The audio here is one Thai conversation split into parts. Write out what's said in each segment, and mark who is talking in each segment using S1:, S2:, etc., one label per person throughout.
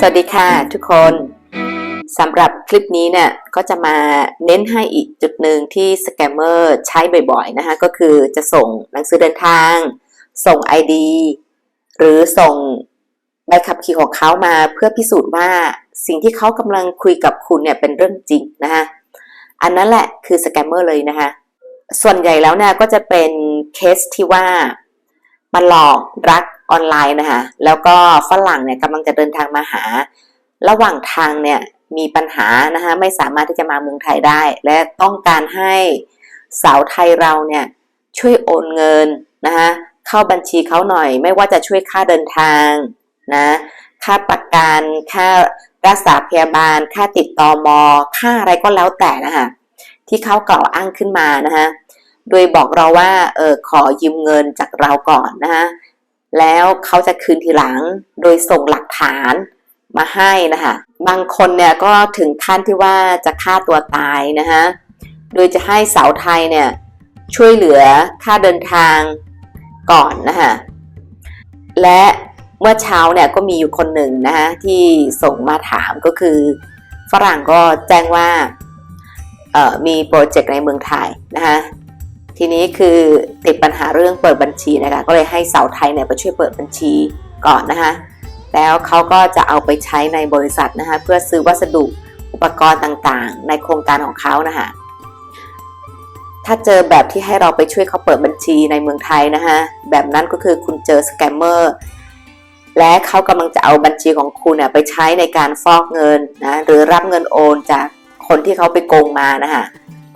S1: สวัสดีค่ะทุกคนสำหรับคลิปนี้เนี่ยก็จะมาเน้นให้อีกจุดหนึ่งที่สแกมเมอร์ใช้บ่อยๆนะคะก็คือจะส่งหนังสือเดินทาง ส่ง ID หรือส่งใบขับขี่ของเขามาเพื่อพิสูจน์ว่าสิ่งที่เขากำลังคุยกับคุณเนี่ยเป็นเรื่องจริงนะคะอันนั้นแหละคือสแกมเมอร์เลยนะคะส่วนใหญ่แล้วเนี่ยก็จะเป็นเคสที่ว่ามาหลอกรัก ออนไลน์นะคะแล้วก็ฝรั่งเนี่ยกำลังจะเดินทางมาหา ระหว่างทางเนี่ยมีปัญหานะคะไม่สามารถที่จะมาเมืองไทยได้ และต้องการให้สาวไทยเราเนี่ยช่วยโอนเงินนะคะเข้าบัญชีเขาหน่อย ไม่ว่าจะช่วยค่าเดินทางนะค่าประกันค่ารักษาพยาบาล ค่าติดต่อมอค่าอะไรก็แล้วแต่นะคะที่เขากล่าวอ้างขึ้นมานะคะโดยบอกเราว่าเออขอยืมเงินจากเราก่อนนะคะ แล้วเขาจะคืนทีหลังโดยส่งหลักฐานมาให้นะคะบางคนเนี่ยก็ถึงขั้นที่ว่าจะฆ่าตัวตายนะคะโดยจะให้สาวไทยเนี่ยช่วยเหลือค่าเดินทางก่อนนะคะและเมื่อเช้าเนี่ยก็มีอยู่คนหนึ่งนะคะที่ส่งมาถามก็คือ ฝรั่งก็แจ้งว่ามีโปรเจกต์ในเมืองไทยนะคะ ทีนี้คือติดปัญหาเรื่องเปิดบัญชีนะคะก็เลยให้สาวไทยเนี่ยไปช่วยเปิดบัญชีก่อนนะคะแล้วเขาก็จะเอาไปใช้ในบริษัทนะคะเพื่อซื้อวัสดุอุปกรณ์ต่างๆ ในโครงการของเขานะคะถ้าเจอแบบที่ให้เราไปช่วยเขาเปิดบัญชีในเมืองไทยนะคะแบบนั้นก็คือคุณเจอสแกมเมอร์และเขากำลังจะเอาบัญชีของคุณเนี่ยไปใช้ในการฟอกเงินนะหรือรับเงินโอนจากคนที่เขาไปโกงมานะคะ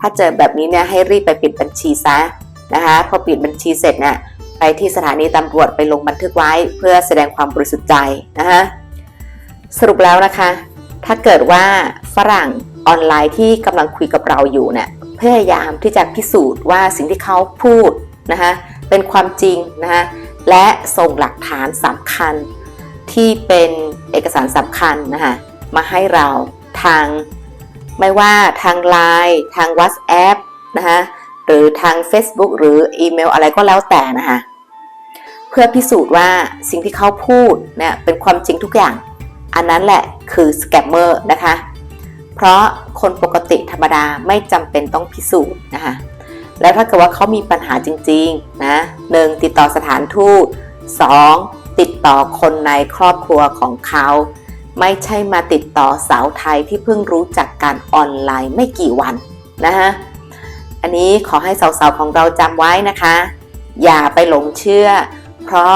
S1: ถ้าเจอแบบนี้เนี่ยให้รีบไปปิดบัญชีซะนะคะพอปิดบัญชีเสร็จเนี่ยไปที่สถานีตำรวจไปลงบันทึกไว้เพื่อแสดงความบริสุทธิ์ใจนะคะสรุปแล้วนะคะ ถ้าเกิดว่าฝรั่งออนไลน์ที่กำลังคุยกับเราอยู่เนี่ยพยายามที่จะพิสูจน์ว่าสิ่งที่เขาพูดนะคะเป็นความจริงนะคะและส่งหลักฐานสำคัญที่เป็นเอกสารสำคัญนะคะมาให้เราทาง ไม่ว่าทาง Line ทาง WhatsApp นะคะหรือทาง Facebook หรืออีเมลอะไรก็แล้วแต่นะคะเพื่อพิสูจน์ว่าสิ่งที่เขาพูดเนี่ยเป็นความจริงทุกอย่าง อันนั้นแหละคือสแกมเมอร์นะคะ เพราะคนปกติธรรมดาไม่จำเป็นต้องพิสูจน์นะคะแล้วถ้าเกิดว่าเขามีปัญหาจริงๆนะหนึ่งติดต่อสถานทูต 2. ติดต่อคนในครอบครัวของเขา ไม่ใช่มาติดต่อสาวไทยที่เพิ่งรู้จักการออนไลน์ไม่กี่วันนะคะอันนี้ขอให้สาวๆของเราจำไว้นะคะ อย่าไปหลงเชื่อ เพราะ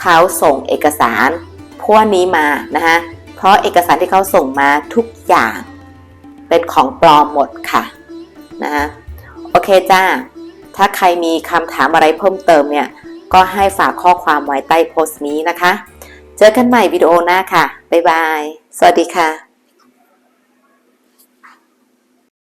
S1: เขาส่งเอกสารพวกนี้มานะคะเพราะเอกสารที่เขาส่งมาทุกอย่างเป็นของปลอมหมดค่ะนะคะโอเคจ้า ถ้าใครมีคำถามอะไรเพิ่มเติมเนี่ย ก็ให้ฝากข้อความไว้ใต้โพสต์นี้นะคะ เจอกันใหม่วิดีโอหน้าค่ะ บ๊ายบาย สวัสดีค่ะ